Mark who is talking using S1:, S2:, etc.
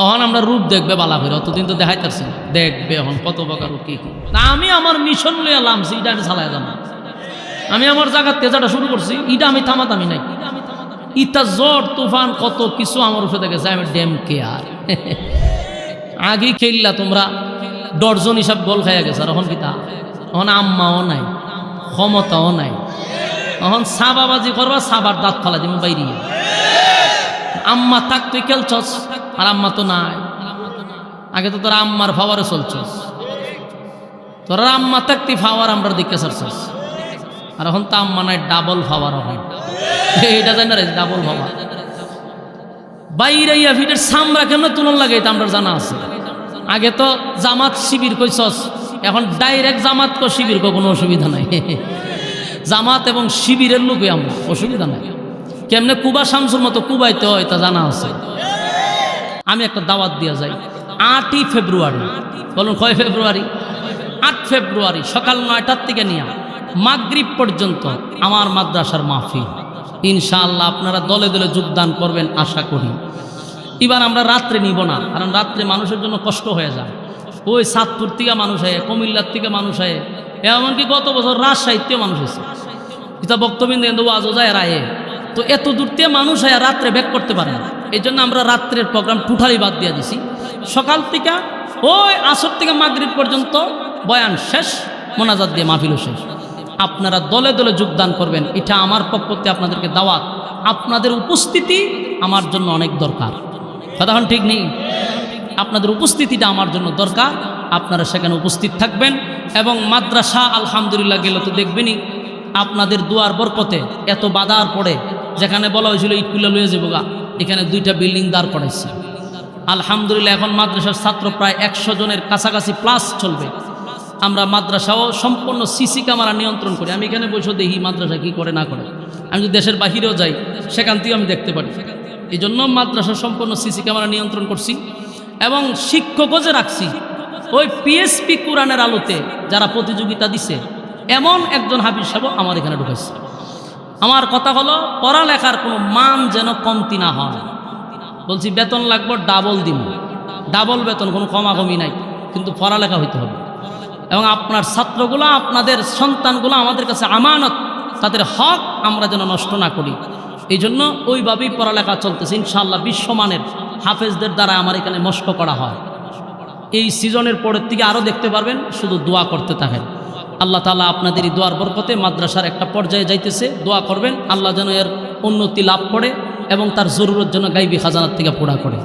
S1: এখন আমরা রূপ দেখবে বালা করে অতদিন তো দেখাইতেছি না। দেখবে এখন কত প্রকার কি কি। আমি আমার মিশন লইয়া লামছি এটা আমি চালাই যাব আমি আমার জায়গার তেজাটা শুরু করছি, ইটা আমি থামাতামি নাই। ইটা জ্বর, তুফান, কত কিছু আমার উপরে দেখেছে আমি ড্যাম কেয়ার আগে খেললা তোমরা ডর্জন হিসাব গোল খাইয়া গেছে, আর এখন কি তা? এখন আম্মাও নাই, ক্ষমতাও নাই। এখন সাবাবাজি করবা, সাবার দাঁত ফালা দিমু বাইরে আম্মা থাক, তুই খেলছস। আর আম্মা তো নাই। আগে তো তোরা আম্মার ফাওয়ারে চলছস তোরা আম্মা থাকতি ফাওয়ার আমরা দিকে সারছস আর এখন তো আম্মা নাই ডাবল ফাওয়ার হয় এইটা জানি না ডাবল ফাওয়ার। বাইরে ইয়া ফিটের সামরা কেমন তুলন লাগে এটা আমরা জানা আছে। আগে তো জামাত শিবির কইছস, এখন ডাইরেক্ট জামাত কো শিবির কো, কোনো অসুবিধা নাই। জামাত এবং শিবিরের লোকই আমরা, অসুবিধা নাই। কেমনে কুবা শামসুর মতো কুবাইতে হয় তা জানা আছে। আমি একটা দাওয়াত দিয়া যাই। আটই ফেব্রুয়ারি। বলুন, কয় ফেব্রুয়ারি? আট ফেব্রুয়ারি, সকাল নয়টার থেকে নিয়ে মাগরিব পর্যন্ত আমার মাদ্রাসার মাহফিল। ইনশাআল্লাহ আপনারা দলে দলে যোগদান করবেন, আশা করি। এবার আমরা রাত্রে নিব না, কারণ রাত্রে মানুষের জন্য কষ্ট হয়ে যায়। ওই সাতপুর থেকে মানুষ হয় কুমিল্লার থেকে মানুষ হয় এমনকি গত বছর রাজশাহীতেও মানুষ হয়েছে এটা বক্তব্য কিন্তু ওয়াজও যায় রায়ে তো এত দূর থেকে মানুষ হয় রাত্রে ব্যাক করতে পারে না। এই জন্য আমরা রাত্রের প্রোগ্রাম টোটালি বাদ দিয়ে দিছি। সকাল থেকে ওই আসর থেকে মাগরিব পর্যন্ত বয়ান শেষ, মোনাজাত দিয়ে মাহফিলও শেষ। আপনারা দলে দলে যোগদান করবেন, এটা আমার পক্ষ থেকে আপনাদেরকে দাওয়াত। আপনাদের উপস্থিতি আমার জন্য অনেক দরকার। কথা ঠিক নেই? আপনাদের উপস্থিতিটা আমার জন্য দরকার, আপনারা সেখানে উপস্থিত থাকবেন এবং মাদ্রাসা আলহামদুলিল্লাহ গেলে তো দেখবেনই, আপনাদের দুয়ার বরকতে এত বাধার পড়ে, যেখানে বলা হয়েছিল ইটকুলা লয়ে যাব গা। এখানে দুইটা বিল্ডিং দাঁড় করাইছে। আলহামদুলিল্লাহ, এখন মাদ্রাসার ছাত্র প্রায় একশো জনের কাছাকাছি প্লাস চলবে। আমরা মাদ্রাসাও সম্পূর্ণ সিসি ক্যামেরা নিয়ন্ত্রণ করি। আমি এখানে বসে দেখি মাদ্রাসা কি করে, না করে। আমি যদি দেশের বাহিরেও যাই সেখান থেকেও আমি দেখতে পারি। এই জন্য মাদ্রাসা সম্পূর্ণ সিসি ক্যামেরা নিয়ন্ত্রণ করছি এবং শিক্ষকও যে রাখছি, ওই পিএসপি কোরআনের আলোতে যারা প্রতিযোগিতা দিছে, এমন একজন হাফিজ সাহেব আমার এখানে ঢুকেছে আমার কথা হলো, পড়ালেখার কোনো মান যেন কমতি না হয়। বলছি, বেতন লাগবে ডাবল দিন ডাবল বেতন, কোনো কমাকমি নাই, কিন্তু পড়ালেখা হইতে হবে। এবং আপনার ছাত্রগুলো, আপনাদের সন্তানগুলো, আমাদের কাছে আমানত, তাদের হক আমরা যেন নষ্ট না করি। এই জন্য ওইভাবেই পড়ালেখা চলতেছে। ইনশাল্লাহ বিশ্বমানের হাফেজদের দ্বারা আমার এখানে মস্ক করা হয়। এই সিজনের পরের থেকে আরও দেখতে পারবেন, শুধু দোয়া করতে থাকেন। আল্লাহ তালা আপনাদের এই দোয়ার বরকতে মাদ্রাসার একটা পর্যায়ে যাইতেছে, দোয়া করবেন, আল্লাহ যেন এর উন্নতি লাভ করে এবং তার জরুরত যেন গাইবি খাজানার থেকে পোড়া করে।